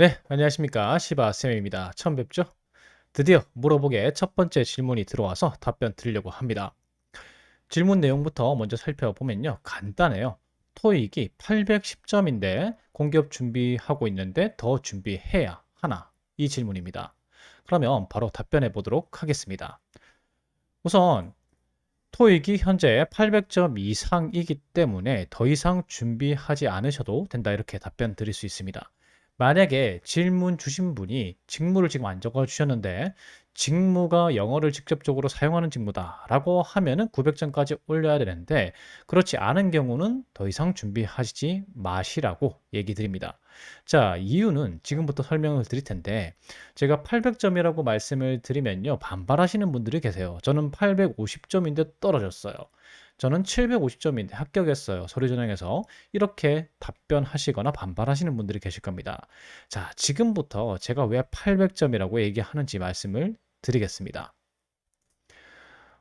네, 안녕하십니까. 시바쌤입니다. 처음 뵙죠? 드디어 물어보게 첫 번째 질문이 들어와서 답변 드리려고 합니다. 질문 내용부터 먼저 살펴보면요. 간단해요. 토익이 810점인데 공기업 준비하고 있는데 더 준비해야 하나? 이 질문입니다. 그러면 바로 답변해 보도록 하겠습니다. 우선 토익이 현재 800점 이상이기 때문에 더 이상 준비하지 않으셔도 된다 이렇게 답변 드릴 수 있습니다. 만약에 질문 주신 분이 직무를 지금 안 적어 주셨는데 직무가 영어를 직접적으로 사용하는 직무다라고 하면은 900점까지 올려야 되는데 그렇지 않은 경우는 더 이상 준비하시지 마시라고 얘기 드립니다. 자, 이유는 지금부터 설명을 드릴 텐데 제가 800점이라고 말씀을 드리면요. 반발하시는 분들이 계세요. 저는 850점인데 떨어졌어요. 저는 750점인데 합격했어요. 서류 전형에서. 이렇게 답변하시거나 반발하시는 분들이 계실 겁니다. 자, 지금부터 제가 왜 800점이라고 얘기하는지 말씀을 드리겠습니다.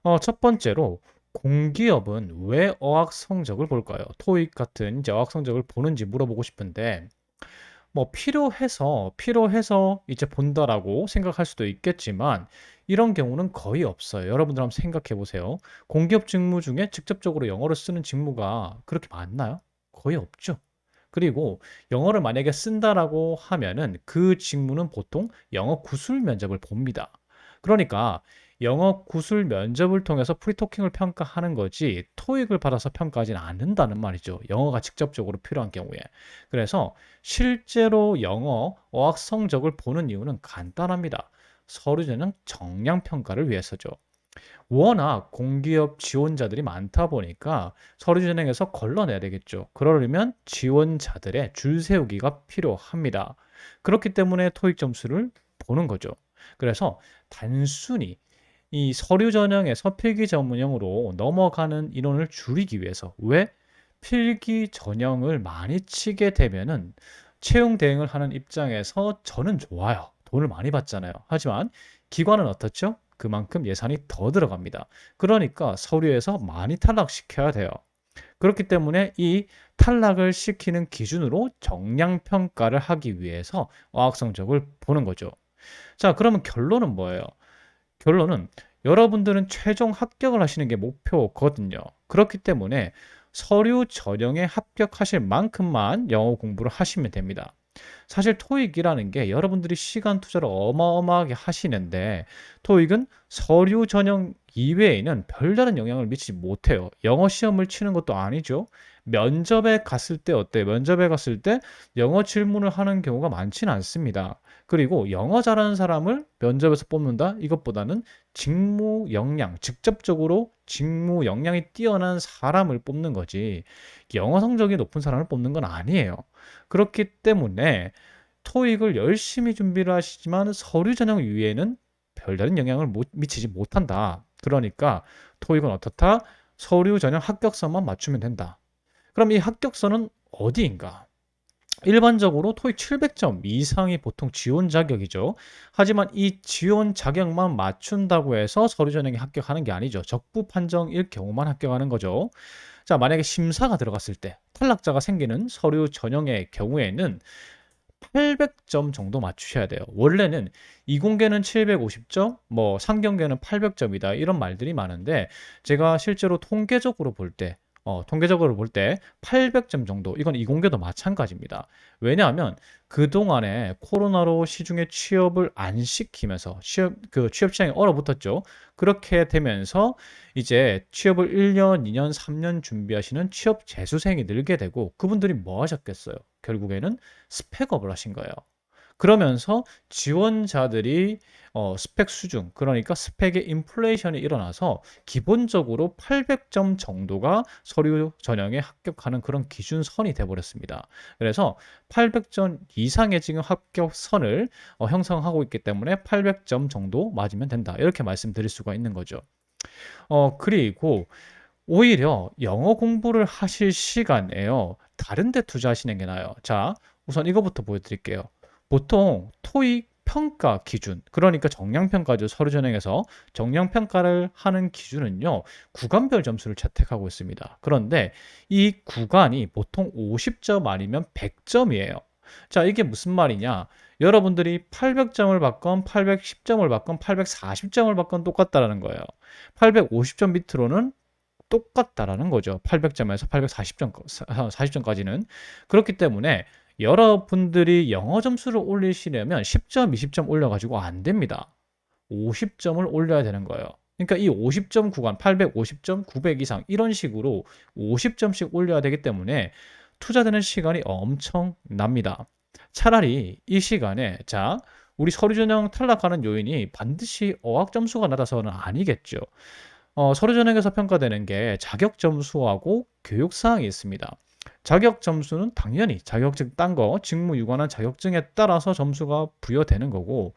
어, 첫 번째로 공기업은 왜 어학 성적을 볼까요? 토익 같은 이제 어학 성적을 보는지 물어보고 싶은데 뭐 필요해서 필요해서 이제 본다라고 생각할 수도 있겠지만 이런 경우는 거의 없어요. 여러분들 한번 생각해 보세요. 공기업 직무 중에 직접적으로 영어를 쓰는 직무가 그렇게 많나요? 거의 없죠. 그리고 영어를 만약에 쓴다라고 하면은 그 직무는 보통 영어 구술 면접을 봅니다. 그러니까 영어 구술 면접을 통해서 프리토킹을 평가하는 거지 토익을 받아서 평가하지는 않는다는 말이죠. 영어가 직접적으로 필요한 경우에. 그래서 실제로 영어 어학 성적을 보는 이유는 간단합니다. 서류 전형 정량 평가를 위해서죠. 워낙 공기업 지원자들이 많다 보니까 서류 전형에서 걸러내야 되겠죠. 그러려면 지원자들의 줄 세우기가 필요합니다. 그렇기 때문에 토익 점수를 보는 거죠. 그래서 단순히 이 서류 전형에서 필기 전형으로 넘어가는 인원을 줄이기 위해서 왜 필기 전형을 많이 치게 되면은 채용 대행을 하는 입장에서 저는 좋아요. 돈을 많이 받잖아요. 하지만 기관은 어떻죠? 그만큼 예산이 더 들어갑니다. 그러니까 서류에서 많이 탈락시켜야 돼요. 그렇기 때문에 이 탈락을 시키는 기준으로 정량 평가를 하기 위해서 어학 성적을 보는 거죠. 자, 그러면 결론은 뭐예요? 결론은 여러분들은 최종 합격을 하시는 게 목표거든요. 그렇기 때문에 서류 전형에 합격하실 만큼만 영어 공부를 하시면 됩니다. 사실 토익이라는 게 여러분들이 시간 투자를 어마어마하게 하시는데 토익은 서류 전형 이외에는 별다른 영향을 미치지 못해요. 영어 시험을 치는 것도 아니죠. 면접에 갔을 때 어때요? 면접에 갔을 때 영어 질문을 하는 경우가 많지는 않습니다. 그리고 영어 잘하는 사람을 면접에서 뽑는다? 이것보다는 직무 역량, 직접적으로 직무 역량이 뛰어난 사람을 뽑는 거지, 영어 성적이 높은 사람을 뽑는 건 아니에요. 그렇기 때문에 토익을 열심히 준비를 하시지만 서류 전형 위에는 별다른 영향을 못, 미치지 못한다. 그러니까 토익은 어떻다? 서류 전형 합격서만 맞추면 된다. 그럼 이 합격서는 어디인가? 일반적으로 토익 700점 이상이 보통 지원 자격이죠. 하지만 이 지원 자격만 맞춘다고 해서 서류 전형에 합격하는 게 아니죠. 적부 판정일 경우만 합격하는 거죠. 자, 만약에 심사가 들어갔을 때 탈락자가 생기는 서류 전형의 경우에는 800점 정도 맞추셔야 돼요. 원래는 이공계는 750점, 뭐 상경계는 800점이다 이런 말들이 많은데 제가 실제로 통계적으로 볼 때 어, 통계적으로 볼 때 800점 정도, 이건 이공계도 마찬가지입니다. 왜냐하면 그동안에 코로나로 시중에 취업을 안 시키면서 취업, 그 취업 시장이 얼어붙었죠. 그렇게 되면서 이제 취업을 1년, 2년, 3년 준비하시는 취업 재수생이 늘게 되고 그분들이 뭐 하셨겠어요? 결국에는 스펙업을 하신 거예요. 그러면서 지원자들이 어, 스펙 수준, 그러니까 스펙의 인플레이션이 일어나서 기본적으로 800점 정도가 서류 전형에 합격하는 그런 기준선이 돼버렸습니다. 그래서 800점 이상의 지금 합격선을 어, 형성하고 있기 때문에 800점 정도 맞으면 된다. 이렇게 말씀드릴 수가 있는 거죠. 어, 그리고 오히려 영어 공부를 하실 시간에요. 다른 데 투자하시는 게 나아요. 자, 우선 이거부터 보여드릴게요. 보통 토익 평가 기준, 그러니까 정량평가죠. 서류 전형에서 정량평가를 하는 기준은요, 구간별 점수를 채택하고 있습니다. 그런데 이 구간이 보통 50점 아니면 100점이에요. 자, 이게 무슨 말이냐? 여러분들이 800점을 받건 810점을 받건 840점을 받건 똑같다라는 거예요. 850점 밑으로는 똑같다라는 거죠. 800점에서 840점, 40점까지는. 그렇기 때문에 여러분들이 영어 점수를 올리시려면 10점, 20점 올려가지고 안 됩니다. 50점을 올려야 되는 거예요. 그러니까 이 50점 구간, 850점, 900 이상 이런 식으로 50점씩 올려야 되기 때문에 투자되는 시간이 엄청 납니다. 차라리 이 시간에 자 우리 서류 전형 탈락하는 요인이 반드시 어학 점수가 낮아서는 아니겠죠. 어, 서류 전형에서 평가되는 게 자격 점수하고 교육 사항이 있습니다. 자격 점수는 당연히 자격증 딴 거, 직무 유관한 자격증에 따라서 점수가 부여되는 거고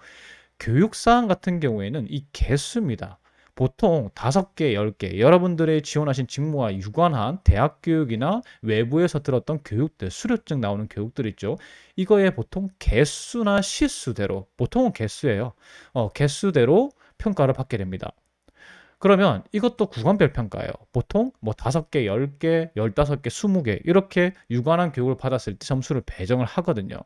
교육 사항 같은 경우에는 이 개수입니다. 보통 다섯 개, 열 개, 여러분들의 지원하신 직무와 유관한 대학 교육이나 외부에서 들었던 교육들, 수료증 나오는 교육들 있죠. 이거에 보통 개수나 시수대로, 보통은 개수예요. 어, 개수대로 평가를 받게 됩니다. 그러면 이것도 구간별 평가예요. 보통 뭐 다섯 개, 열 개, 열다섯 개, 스무 개 이렇게 유관한 교육을 받았을 때 점수를 배정을 하거든요.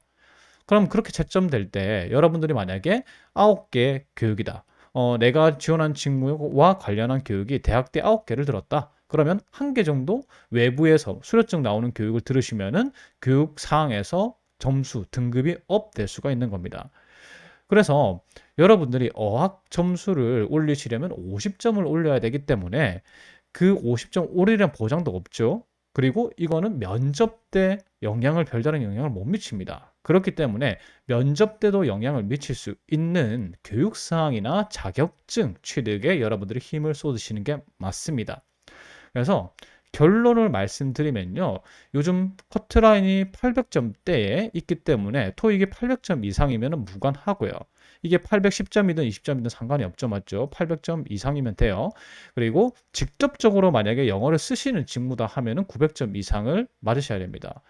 그럼 그렇게 채점될 때 여러분들이 만약에 아홉 개 교육이다. 어, 내가 지원한 직무와 관련한 교육이 대학대 아홉 개를 들었다. 그러면 한 개 정도 외부에서 수료증 나오는 교육을 들으시면은 교육 사항에서 점수, 등급이 업 될 수가 있는 겁니다. 그래서 여러분들이 어학 점수를 올리시려면 50점을 올려야 되기 때문에 그 50점 오리라는 보장도 없죠. 그리고 이거는 면접 때 영향을 별다른 영향을 못 미칩니다. 그렇기 때문에 면접 때도 영향을 미칠 수 있는 교육 사항이나 자격증 취득에 여러분들이 힘을 쏟으시는 게 맞습니다. 그래서 결론을 말씀드리면요. 요즘 커트라인이 800점대에 있기 때문에 토익이 800점 이상이면 무관하고요. 이게 810점이든 20점이든 상관이 없죠. 맞죠? 800점 이상이면 돼요. 그리고 직접적으로 만약에 영어를 쓰시는 직무다 하면은 900점 이상을 맞으셔야 됩니다.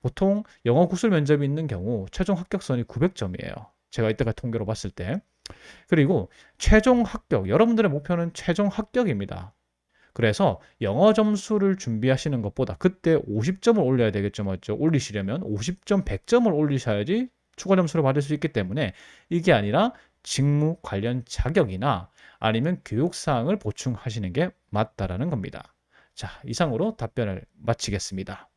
보통 영어 구술 면접이 있는 경우 최종 합격선이 900점이에요. 제가 이때가 통계로 봤을 때. 그리고 최종 합격, 여러분들의 목표는 최종 합격입니다. 그래서 영어 점수를 준비하시는 것보다 그때 50점을 올려야 되겠죠, 맞죠? 올리시려면 50점, 100점을 올리셔야지 추가 점수를 받을 수 있기 때문에 이게 아니라 직무 관련 자격이나 아니면 교육 사항을 보충하시는 게 맞다라는 겁니다. 자, 이상으로 답변을 마치겠습니다.